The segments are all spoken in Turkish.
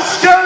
go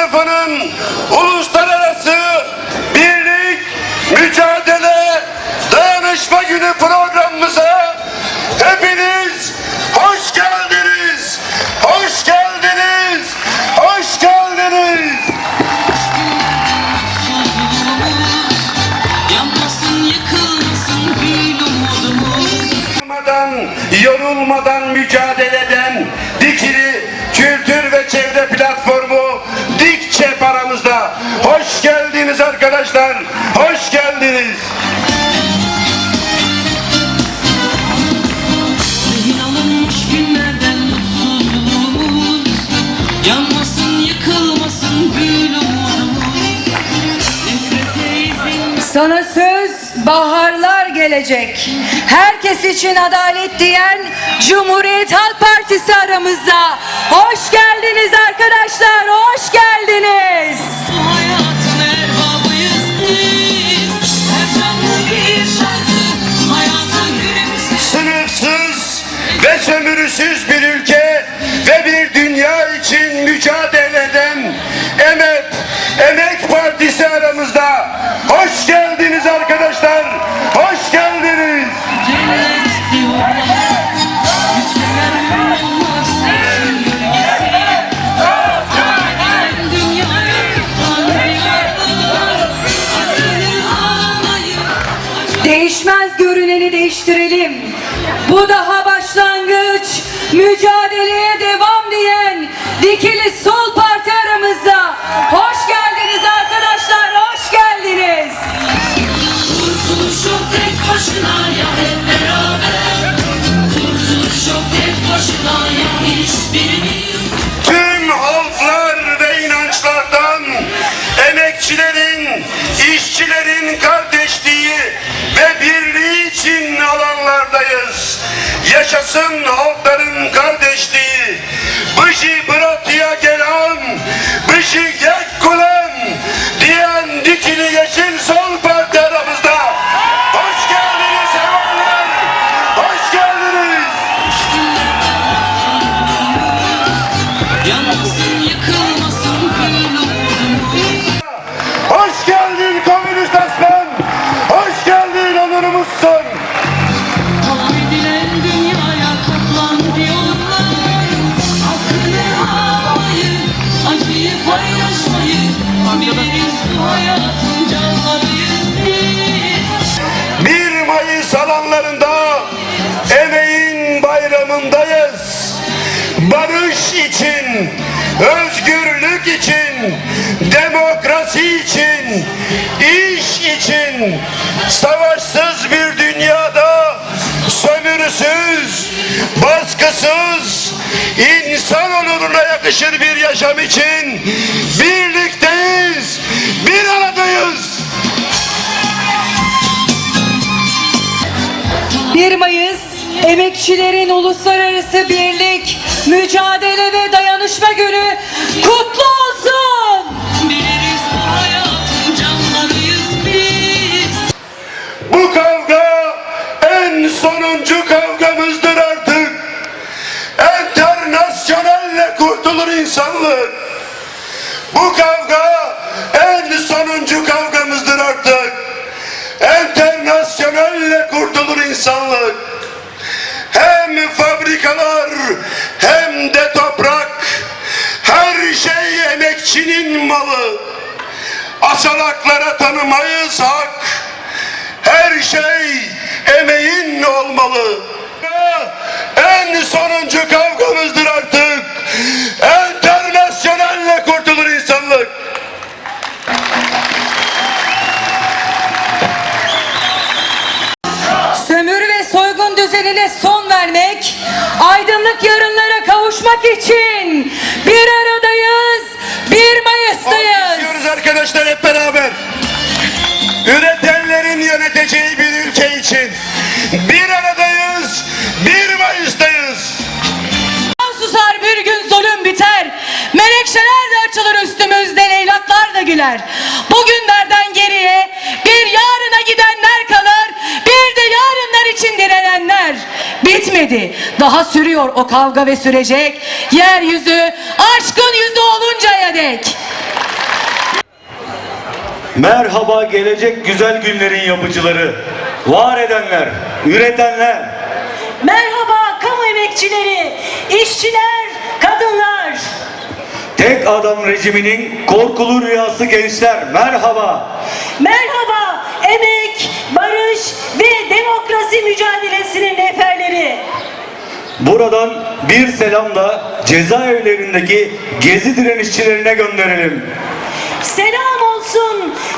sınıfının uluslararası birlik, mücadele, dayanışma günü programımıza hepiniz hoş geldiniz. Hoş geldiniz. Hoş geldiniz. Yanmasın, yakılmasın gül gelecek. Herkes için adalet diyen Cumhuriyet Halk Partisi aramızda. Hoş geldiniz arkadaşlar, hoş geldiniz. Düzenini değiştirelim. Bu daha başlangıç, mücadeleye devam diyen Dikili Sol Parti aramızda. Hoş geldiniz arkadaşlar, hoş geldiniz. Kurtuluş yok tek başına ya hep beraber Kurtuluş yok tek başına ya hiçbirimiz alanlardayız. Yaşasın halkların kardeşliği. Bışı bıratıya gelen, bışı yek kulan diyen dikili yeşil sol Barış için, özgürlük için, demokrasi için, iş için, savaşsız bir dünyada sömürüsüz, baskısız, insan onuruna yakışır bir yaşam için birlikteyiz, bir aradayız. 1 Mayıs Emekçilerin Uluslararası Birlik, Mücadele ve Dayanışma Günü kutlu olsun. Biliriz bu hayatın canlarıyız biz Bu kavga en sonuncu kavgamızdır artık. Enternasyonelle kurtulur insanlık. Bu kavga en sonuncu kavgamızdır artık. Enternasyonelle kurtulur insanlık. Hem fabrikalar emekçinin malı. Asalaklara tanımayız hak. Her şey emeğin olmalı. En sonuncu kavgamızdır artık. Enternasyonelle kurtulur insanlık. Sömürü ve soygun düzenine son vermek, aydınlık yarınlara kavuşmak için bir aradayız, 1 Mayıs'tayız. Alkışlıyoruz arkadaşlar hep beraber. Üretenlerin yöneteceği bir ülke için bir aradayız, 1 Mayıs'tayız. susar bir gün zulüm biter. Menekşeler de açılır üstümüzde leylaklar da güler. Bugünlerden geriye bir yarına gidenler kalır. Bir de yarınlar için direnenler. Bitmedi. Daha sürüyor o kavga ve sürecek. Yeryüzü aşkın yüzü oluncaya dek. Merhaba gelecek güzel günlerin yapıcıları, var edenler, üretenler. Merhaba kamu emekçileri, işçiler, kadınlar. Tek adam rejiminin korkulu rüyası gençler. Merhaba. Merhaba emek, barış ve demokrasi mücadelesinin neferleri. Buradan bir selam da cezaevlerindeki gezi direnişçilerine gönderelim. Selam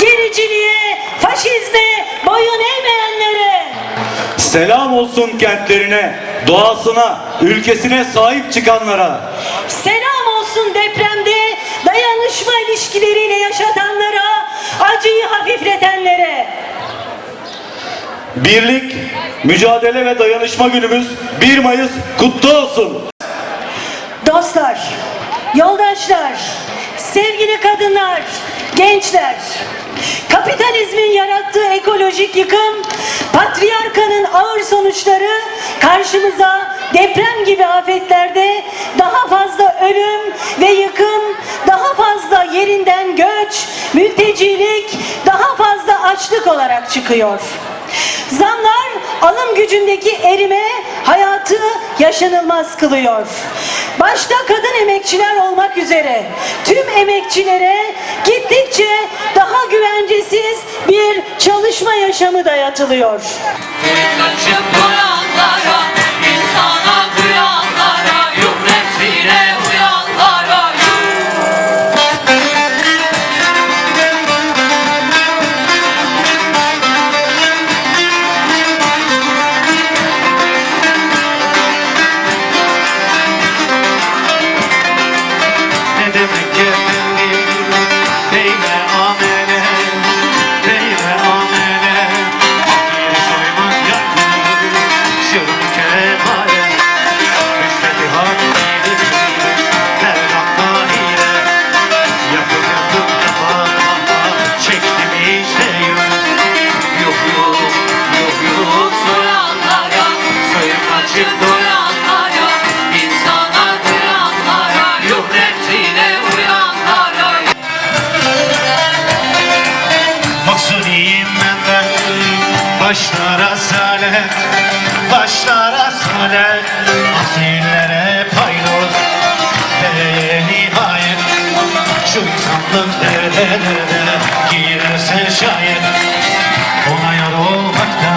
gericiliğe, faşizme boyun eğmeyenlere. Selam olsun kentlerine, doğasına, ülkesine sahip çıkanlara. Selam olsun depremde dayanışma ilişkileriyle yaşatanlara, acıyı hafifletenlere. Birlik, mücadele ve dayanışma günümüz 1 Mayıs kutlu olsun. Dostlar, yoldaşlar, sevgili kadınlar, gençler. Kapitalizmin yarattığı ekolojik yıkım, patriarkanın ağır sonuçları karşımıza deprem gibi afetlerde daha fazla ölüm ve yıkım, daha fazla yerinden göç, mültecilik, daha fazla açlık olarak çıkıyor. Zamlar alım gücündeki erime hayatı yaşanılmaz kılıyor. Başta kadın emekçiler olmak üzere tüm emekçilere gittikçe daha güvencesiz bir çalışma yaşamı dayatılıyor. bedene Girersen şayet. Ona yar olmaktan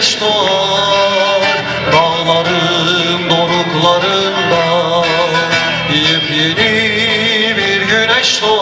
güneş doğar Dağların doruklarında Yepyeni bir güneş doğar.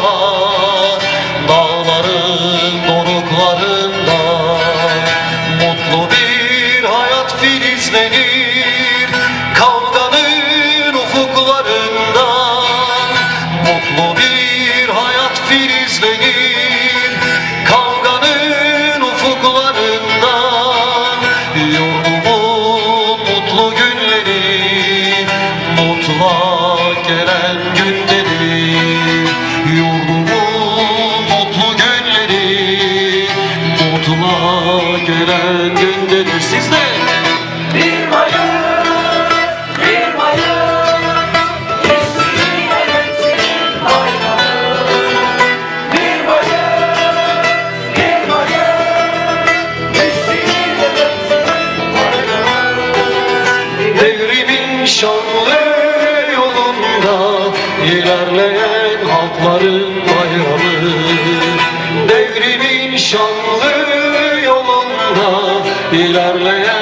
ilerleyen halkların bayramı Devrimin şanlı yolunda ilerleyen